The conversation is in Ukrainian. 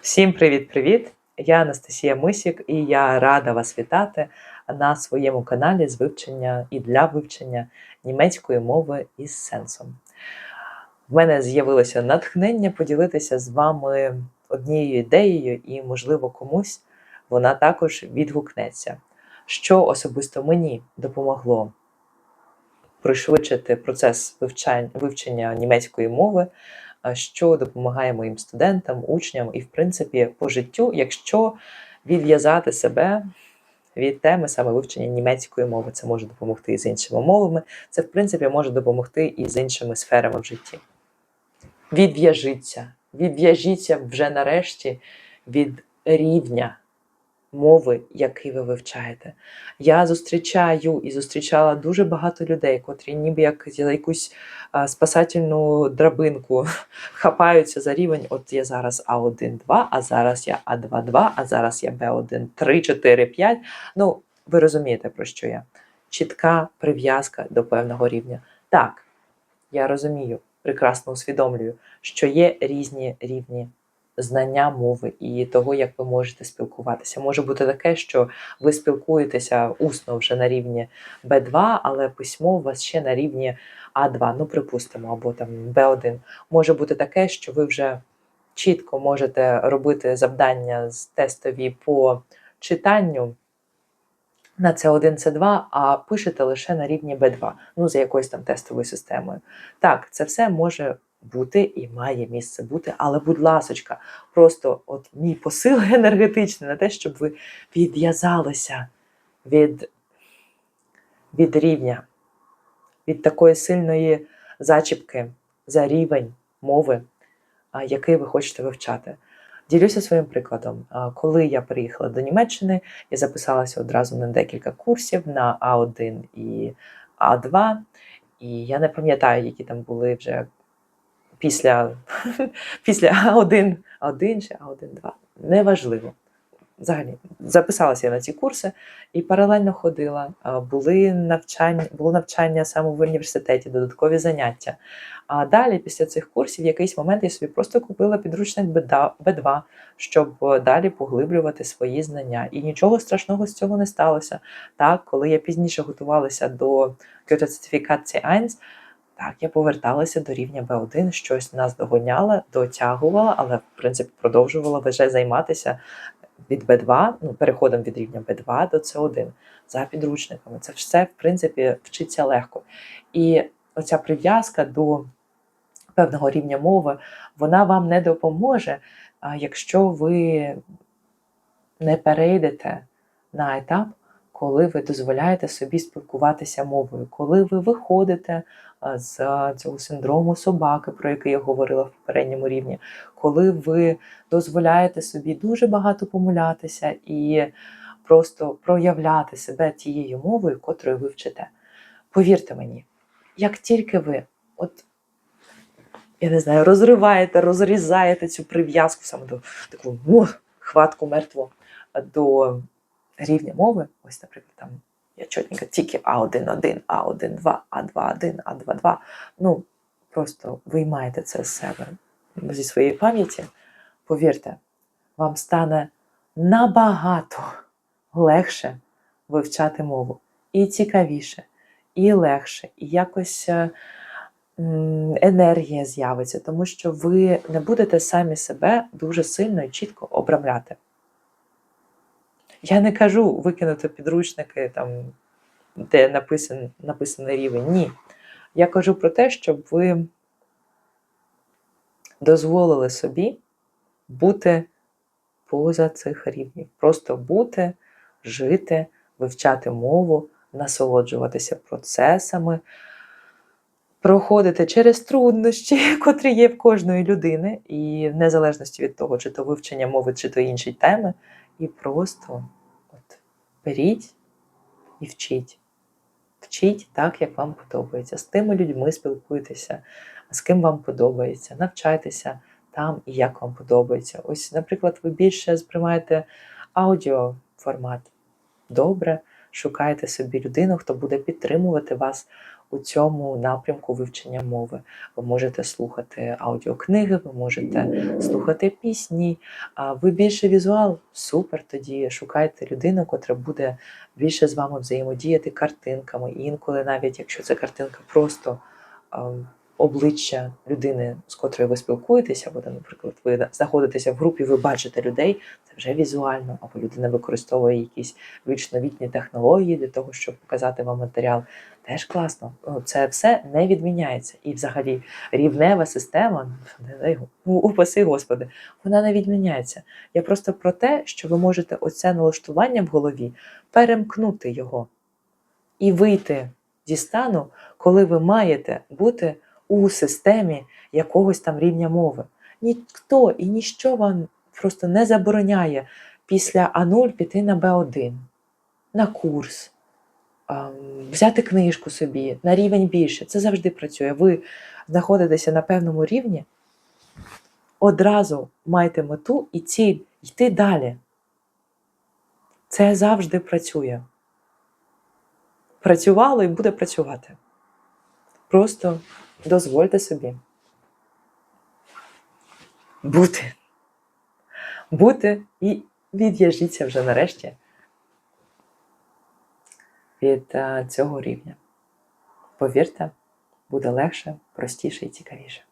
Всім привіт-привіт! Я Анастасія Мисік і я рада вас вітати на своєму каналі з вивчення і для вивчення німецької мови із сенсом. В мене з'явилося натхнення поділитися з вами однією ідеєю, і, можливо, комусь вона також відгукнеться. Що особисто мені допомогло пришвидшити процес вивчення німецької мови, що допомагає моїм студентам, учням і, в принципі, по життю, якщо відв'язати себе від теми саме вивчення німецької мови. Це може допомогти і з іншими мовами, це, в принципі, може допомогти і з іншими сферами в житті. Відв'яжіться, відв'яжіться вже нарешті від рівня мови, який ви вивчаєте. Я зустрічаю і зустрічала дуже багато людей, котрі ніби як за якусь спасательну драбинку хапаються за рівень. От я зараз А1, 2, а зараз я А2, 2, а зараз я Б1, 3, 4, 5. Ну, ви розумієте, про що я. Чітка прив'язка до певного рівня. Так, я розумію, прекрасно усвідомлюю, що є різні рівні знання мови і того, як ви можете спілкуватися. Може бути таке, що ви спілкуєтеся усно вже на рівні Б2, але письмо у вас ще на рівні А2, ну припустимо, або там Б1. Може бути таке, що ви вже чітко можете робити завдання з тестові по читанню. На С1, С2, а пишете лише на рівні Б2, ну за якоюсь там тестовою системою. Так, це все може бути і має місце бути, але, будь ласочка, просто от мій посил енергетичний на те, щоб ви відв'язалися від, від рівня, від такої сильної зачіпки за рівень мови, який ви хочете вивчати. Ділюся своїм прикладом. Коли я приїхала до Німеччини, я записалася одразу на декілька курсів на А1 і А2. І я не пам'ятаю, які там були вже після, після А1, А1 чи А1, 2. Неважливо. Взагалі, записалася я на ці курси і паралельно ходила. Були навчання, було навчання саме в університеті, додаткові заняття. А далі, після цих курсів, в якийсь момент я собі просто купила підручник Б2, щоб е, далі поглиблювати свої знання. І нічого страшного з цього не сталося. Так, коли я пізніше готувалася до сертифікації 1, так, я поверталася до рівня Б1, щось нас догоняла, дотягувала, але в принципі продовжувала вже займатися від Б2, ну, переходом від рівня Б2 до С1 за підручниками. Це все, в принципі, вчиться легко. І оця прив'язка до певного рівня мови, вона вам не допоможе, якщо ви не перейдете на етап, коли ви дозволяєте собі спілкуватися мовою, коли ви виходите з цього синдрому собаки, про який я говорила в попередньому рівні, коли ви дозволяєте собі дуже багато помилятися і просто проявляти себе тією мовою, котрою ви вчите. Повірте мені, як тільки ви, от я не знаю, розриваєте, розрізаєте цю прив'язку саме до таку хватку мертву до рівня мови, ось, наприклад, там я чотненько тільки А1-1, А1-2, А2-1, А2-2. Ну, просто виймаєте це з себе зі своєї пам'яті, повірте, вам стане набагато легше вивчати мову. І цікавіше, і легше, і якось е, енергія з'явиться, тому що ви не будете самі себе дуже сильно і чітко обрамляти. Я не кажу викинути підручники, там, де написан, написаний рівень. Ні. Я кажу про те, щоб ви дозволили собі бути поза цих рівнів. Просто бути, жити, вивчати мову, насолоджуватися процесами, проходити через труднощі, котрі є в кожної людини, і в незалежності від того, чи то вивчення мови, чи то інші теми, і просто от, беріть і вчіть. Вчіть так, як вам подобається. З тими людьми спілкуйтеся, з ким вам подобається, навчайтеся там і як вам подобається. Ось, наприклад, ви більше сприймаєте аудіоформат. Добре, шукайте собі людину, хто буде підтримувати вас у цьому напрямку вивчення мови. Ви можете слухати аудіокниги, ви можете слухати пісні. А ви більше візуал? Супер. Тоді шукайте людину, котра буде більше з вами взаємодіяти картинками. І інколи, навіть якщо це картинка просто а, обличчя людини, з котрою ви спілкуєтеся, або, наприклад, ви знаходитеся в групі, ви бачите людей, це вже візуально, або людина використовує якісь більш новітні технології для того, щоб показати вам матеріал. Теж класно. Ну, Це все не відміняється. І взагалі рівнева система, ну, упаси Господи, вона не відміняється. Я просто про те, що ви можете оце налаштування в голові перемкнути його і вийти зі стану, коли ви маєте бути у системі якогось там рівня мови. Ніхто і ніщо вам просто не забороняє після А0 піти на Б1, на курс, взяти книжку собі на рівень більше. Це завжди працює. Ви знаходитеся на певному рівні, одразу маєте мету і ціль йти далі. Це завжди працює. Працювало і буде працювати. Просто дозвольте собі бути. Бути і від'яжіться вже нарешті від е, цього рівня. Повірте, буде легше, простіше і цікавіше.